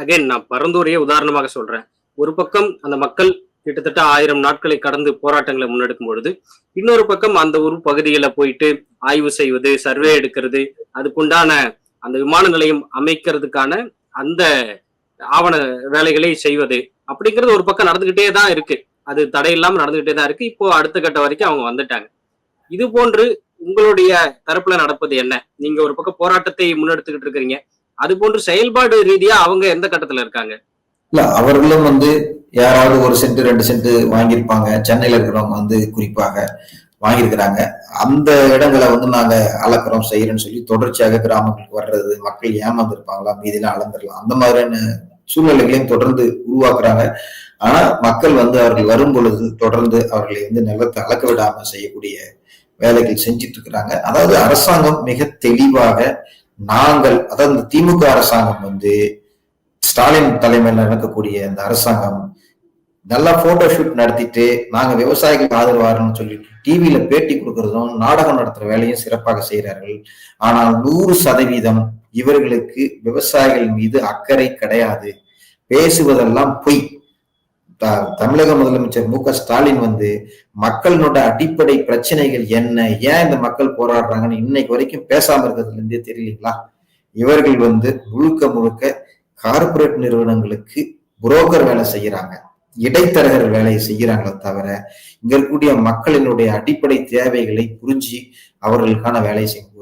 Again நான் பரந்தூரையே உதாரணமாக சொல்றேன். ஒரு பக்கம் அந்த மக்கள் கிட்டத்தட்ட ஆயிரம் நாட்களை கடந்து போராட்டங்களை முன்னெடுக்கும் பொழுது இன்னொரு பக்கம் அந்த ஒரு பகுதியில போயிட்டு ஆய்வு செய்வது சர்வே எடுக்கிறது அதுக்குண்டான அந்த விமான நிலையம் அமைக்கிறதுக்கான அந்த ஆவண வேலைகளை செய்வது அப்படிங்கிறது ஒரு பக்கம் நடந்துகிட்டே தான் இருக்கு. அது தடையில்லாம நடந்துகிட்டே தான் இருக்கு. இப்போ அடுத்த கட்ட வரைக்கும் அவங்க வந்துட்டாங்க. இது போன்று உங்களுடைய தரப்புல நடப்பது என்ன? நீங்க ஒரு பக்கம் போராட்டத்தை முன்னெடுத்துக்கிட்டு இருக்கிறீங்க. அது போன்று செயல்பாடு ரீதியா அவங்க எந்த கட்டத்துல இருக்காங்க? இல்ல அவர்களும் வந்து யாராவது ஒரு சென்ட் ரெண்டு சென்ட் வாங்கியிருப்பாங்க. சென்னையில இருக்கிறவங்க வந்து குறிப்பாக வாங்கியிருக்கிறாங்க. அந்த இடங்களை வந்து நாங்க அளக்குறோம் செய்யறோம்னு சொல்லி தொடர்ச்சியாக கிராமங்களுக்கு வர்றது மக்கள் ஏமாந்து இருப்பாங்களா மீதிலாம் அளந்துடலாம் அந்த மாதிரியான சூழ்நிலைகளையும் தொடர்ந்து உருவாக்குறாங்க. ஆனா மக்கள் வந்து அவர்கள் வரும் பொழுது தொடர்ந்து அவர்களை வந்து நிலத்தை அளக்க விடாம செய்யக்கூடிய வேலைகள் செஞ்சிட்டு இருக்கிறாங்க. அதாவது அரசாங்கம் மிக தெளிவாக நாங்கள் அதாவது இந்த திமுக அரசாங்கம் வந்து ஸ்டாலின் தலைமையில் நடக்கக்கூடிய இந்த அரசாங்கம் நல்லா போட்டோ ஷூட் நடத்திட்டு நாங்க விவசாயிகளுக்கு ஆதரவாருன்னு சொல்லிட்டு டிவியில பேட்டி கொடுக்கறதும் நாடகம் நடத்துற வேலையும் சிறப்பாக செய்கிறார்கள். ஆனால் நூறு சதவீதம் இவர்களுக்கு விவசாயிகள் மீது அக்கறை கிடையாது. பேசுவதெல்லாம் பொய். தமிழக முதலமைச்சர் மு க ஸ்டாலின் வந்து மக்களினோட அடிப்படை பிரச்சனைகள் என்ன? ஏன் இந்த மக்கள் போராடுறாங்கன்னு இன்னைக்கு வரைக்கும் பேசாம இருக்கிறதுல இருந்தே தெரியலீங்களா? இவர்கள் வந்து முழுக்க முழுக்க கார்ப்பரேட் நிறுவனங்களுக்கு புரோக்கர் வேலை செய்யறாங்க. இடைத்தரகர் வேலையை செய்யறாங்களே தவிர இங்க இருக்கக்கூடிய மக்களினுடைய அடிப்படை தேவைகளை புரிஞ்சு அவர்களுக்கான வேலையை செய்ய